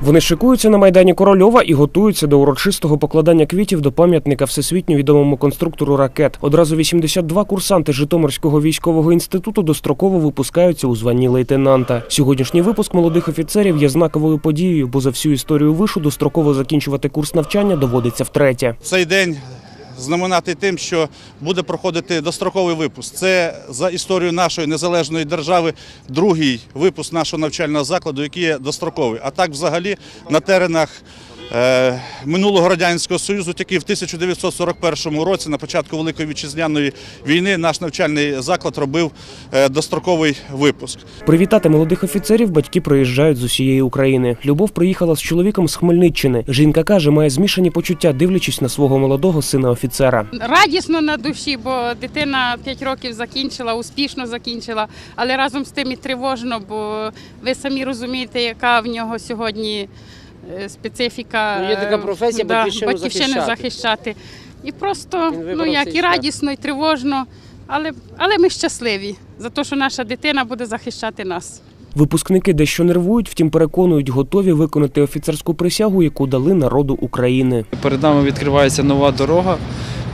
Вони шикуються на майдані Корольова і готуються до урочистого покладання квітів до пам'ятника всесвітньо відомому конструктору ракет. Одразу 82 курсанти Житомирського військового інституту достроково випускаються у званні лейтенанта. Сьогоднішній випуск молодих офіцерів є знаковою подією, бо за всю історію вишу достроково закінчувати курс навчання доводиться втретє. Цей день знаменатий тим, що буде проходити достроковий випуск. Це за історію нашої незалежної держави другий випуск нашого навчального закладу, який є достроковий. А так, взагалі, на теренах минулого радянського союзу, тільки в 1941 році, на початку Великої вітчизняної війни, наш навчальний заклад робив е, достроковий випуск. Привітати молодих офіцерів батьки приїжджають з усієї України. Любов приїхала з чоловіком з Хмельниччини. Жінка каже, має змішані почуття, дивлячись на свого молодого сина офіцера. Радісно на душі, бо дитина 5 років закінчила, успішно закінчила, але разом з тим і тривожно, бо ви самі розумієте, яка в нього сьогодні е, специфіка Ну, є така е, професія батьківщину захищати. захищати. І просто Він вибрав ну як цей і шлях. радісно, і тривожно, але, але ми щасливі за те, що наша дитина буде захищати нас. Випускники дещо нервують, втім переконують, готові виконати офіцерську присягу, яку дали народу України. Перед нами відкривається нова дорога.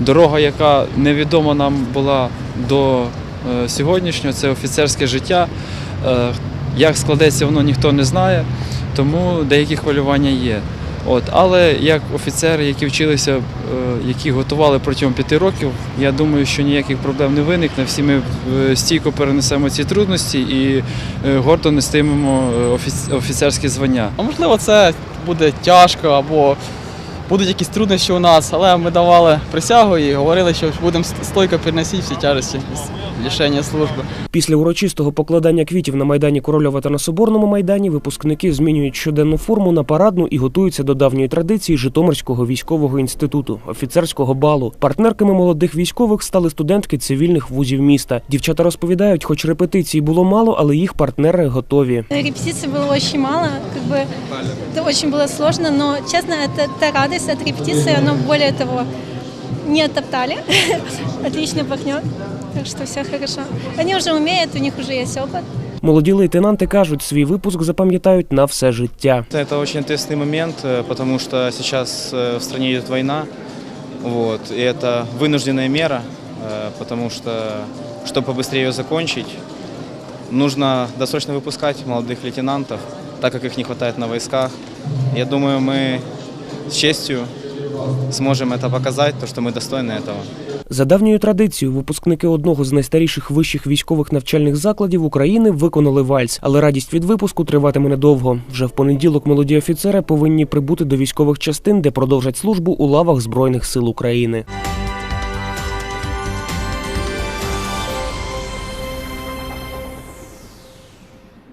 Дорога, яка невідома нам була до е, сьогоднішнього, це офіцерське життя. Е, Як складеться воно, ніхто не знає, тому деякі хвилювання є. От, але як офіцери, які вчилися, е, які готували протягом п'яти років, я думаю, що ніяких проблем не виникне. Всі ми е, стійко перенесемо ці трудності і е, гордо нестимемо офіцерські звання. А можливо, це буде тяжко або будуть якісь труднощі у нас, але ми давали присягу і говорили, що будемо стойко переносити всі тяжесті лишення служби. Після урочистого покладання квітів на майдані Корольова та на Соборному майдані випускники змінюють щоденну форму на парадну і готуються до давньої традиції Житомирського військового інституту, офіцерського балу. Партнерками молодих військових стали студентки цивільних вузів міста. Дівчата розповідають, хоч репетицій було мало, але їх партнери готові. Репетиций было очень мало, как бы это очень было сложно, но честно, это Радость от репетиции, оно более того не оттоптали, отлично пахнет, так что все хорошо. Они уже умеют, у них уже есть опыт. Молоді лейтенанти кажуть, свій випуск запам'ятають на все життя. Это очень ответственный момент, потому что сейчас э, в стране идет война, вот, и это вынужденная мера, э, потому что, чтобы побыстрее ее закончить, нужно досрочно выпускать молодых лейтенантов, так как их не хватает на войсках. Я думаю, мы с честью сможем это показать, то, что мы достойны этого. За давньою традицією, випускники одного з найстаріших вищих військових навчальних закладів України виконали вальс, але радість від випуску триватиме недовго. Вже в понеділок молоді офіцери повинні прибути до військових частин, де продовжать службу у лавах Збройних сил України.